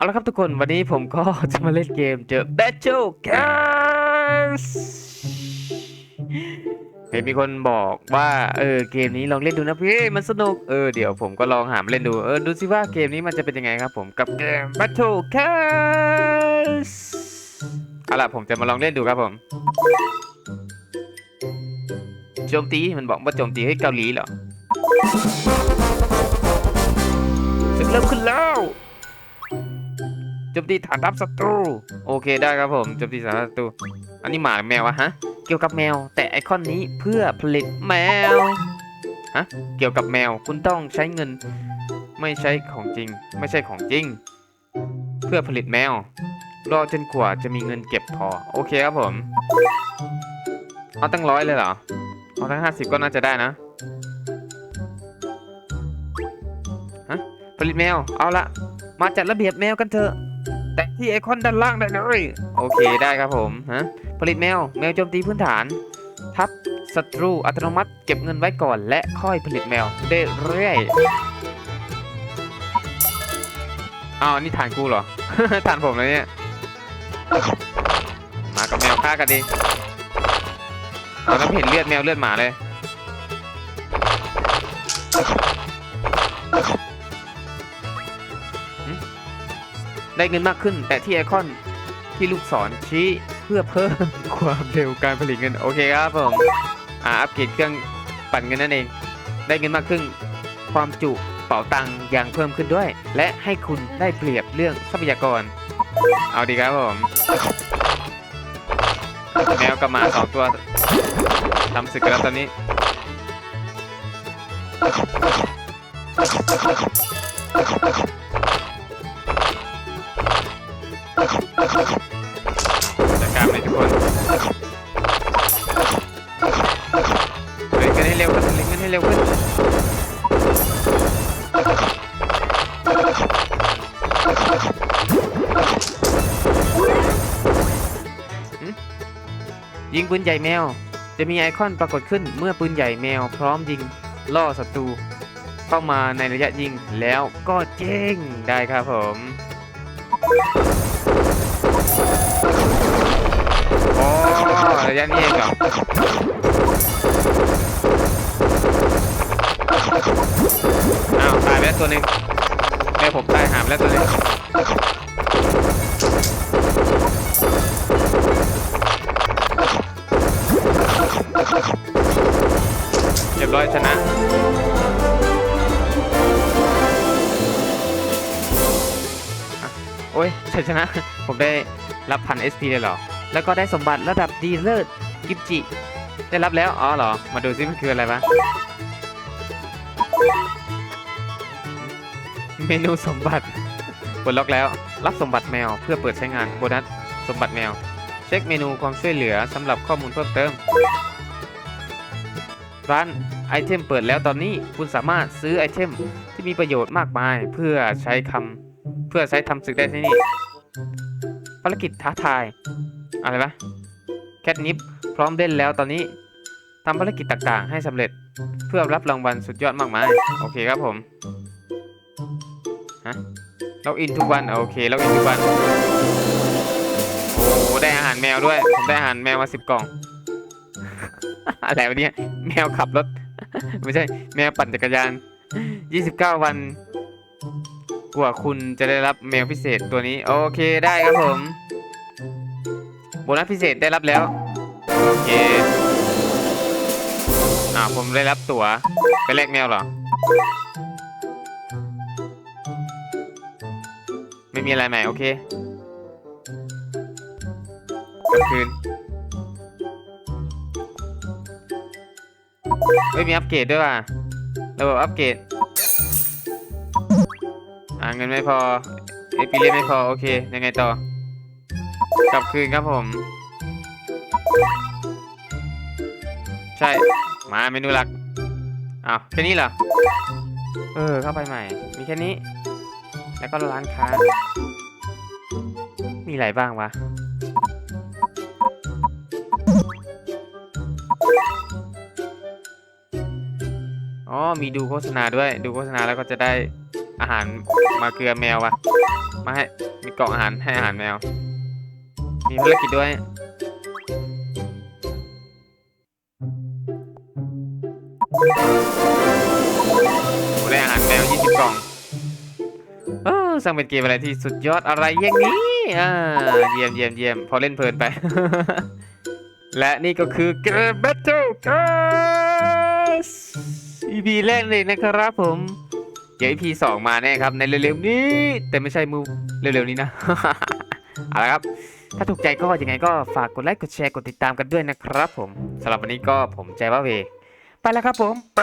เอาละครับทุกคนวันนี้ผมก็จะมาเล่นเกมเจอ Battle Gas เห็นมีคนบอกว่าเออเกมนี้ลองเล่นดูนะพี่มันสนุกเออเดี๋ยวผมก็ลองหามเล่นดูเออดูสิว่าเกมนี้มันจะเป็นยังไงครับผมกับเกม Battle Gas เอาล่ะผมจะมาลองเล่นดูครับผมโจมตีมันบอกว่าโจมตีให้เกาหลีเหรอศึกเริ่มขึ้นแล้วโจ มตีฐานทัพศัตรู โอเคได้ครับผมโจมตีฐานทัพศัตรู อันนี้หมาหรือแมววะฮะ เกี่ยวกับแมว แต่ไอคอนนี้เพื่อผลิตแมว ฮะ เกี่ยวกับแมว คุณต้องใช้เงิน ไม่ใช่ของจริง ไม่ใช่ของจริง เพื่อผลิตแมว รอจนกว่าจะมีเงินเก็บพอ โอเคครับผม เอาตั้งร้อยเลยเหรอ เอาตั้งห้าสิบก็น่าจะได้นะฮะผลิตแมว เอาละ มาจัดระเบียบแมวกันเถอะ แต่ที่ไอคอนด้านล่างได้เลย โอเคได้ครับผมฮะผลิตแมว แมวโจมตีพื้นฐาน ทับศัตรูอัตโนมัติเก็บเงินไว้ก่อน และค่อยผลิตแมวได้เรื่อยอ้าวนี่ฐานกูเหรอ ฐานผมเลยเนี่ย มากับแมวฆ่ากันเองตอนนั้นเห็นเลือดแมวเลือดหมาเลย ได้เงินมากขึ้น แต่ที่ไอคอนที่ลูกศรชี้เพื่อเพิ่มความเร็วการผลิตเงิน โอเคครับผมอ่าอัปเกรดเครื่องปั่นเงินนั่นเอง ได้เงินมากขึ้น ความจุเป๋าตังค์ยังเพิ่มขึ้นด้วย และให้คุณได้เปรียบเรื่องทรัพยากร เอาดีครับผมแมวกับหมาสองตัวทำศึกกันแล้วตอนนี้ จัดการเลยทุกคนเล่นกันให้เร็วขึ้นเล่นกันให้เร็วขึ้นยิงปืนใหญ่แมว จะมีไอคอนปรากฏขึ้นเมื่อปืนใหญ่แมว พร้อมยิงล่อศัตรูเข้ามาในระยะยิงแล้วก็เจ้งได้ครับผม อ๋อระยะนี้เองเหรออ้าวตายไปแล้วตัวหนึ่งแม่ผมตายหามแล้วตัวหนึงเรียบร้อยชนะโอ้ยชัยชนะผมได้รับพัน SP เลยเหรอ แล้วก็ได้สมบัติระดับดีเลิศกิมจิ ได้รับแล้ว อ๋อเหรอ มาดูซิมันคืออะไรวะ เมนูสมบัติปลดล็อกแล้ว รับสมบัติแมวเพื่อเปิดใช้งานโบนัสสมบัติแมว เช็คเมนูความช่วยเหลือสำหรับข้อมูลเพิ่มเติม ร้านไอเทมเปิดแล้วตอนนี้คุณสามารถซื้อไอเทมที่มีประโยชน์มากมาย เพื่อใช้คำเพื่อใช้ทำศึกได้ที่นี่ารกิจท้าทาย อะไรวะแคทนิปพร้อมเล่นแล้วตอนนี้ทำภารกิจต่างๆ ให้สำเร็จเพื่อรับรางวัลสุดยอดมากมาย โอเคครับผมฮะเราอินทุกวันโอเคเราอินทุกวันโอ้ได้อาหารแมวด้วยผมได้อาหารแมวมาสิบกล่องอะไรวะเนี่ยแมวขับรถ ไม่ใช่แมวปั่นจักรยาน 29 วัน กว่าคุณจะได้รับแมวพิเศษตัวนี้ โอเคได้ครับผมโบนัสพิเศษได้รับแล้ว โอเคอ่าผมได้รับตั๋วไปแลกแมวเหรอ ไม่มีอะไรใหม่ โอเคกลับคืนไม่มีอัปเกรดด้วยว่ะระบบอัปเกรด เงินไม่พอเอพิเลไม่พอโอเค ยังไงต่อ กลับคืนครับผม ใช่ มาเมนูหลักอ้าวแค่นี้เหรอ เออ เข้าไปใหม่ มีแค่นี้ แล้วก็ร้านค้า มีอะไรบ้างวะอ๋อ มีดูโฆษณาด้วย ดูโฆษณาแล้วก็จะได้ อาหารมาเกลือแมววะมาให้มีกล่องอาหารให้อาหารแมว มีภารกิจด้วย ได้อาหารแมว 20 กล่องเออสั่งเป็นเกมอะไรที่สุดยอดอะไรอย่างนี้อ่าเยี่ยมเยี่ยมเยี่ยมพอเล่นเพลินไป และนี่ก็คือเกม Battle Gas EP แรกเลยนะครับผม เดี๋ยว EP 2มาแน่ครับในเร็วๆนี้ แต่ไม่ใช่มูเร็วๆนี้นะ เอาละครับ ถ้าถูกใจก็ยังไงก็ฝากกดไลค์กดแชร์กดติดตามกันด้วยนะครับผมสำหรับวันนี้ก็ผมใจว่าเว ไปแล้วครับผม ไป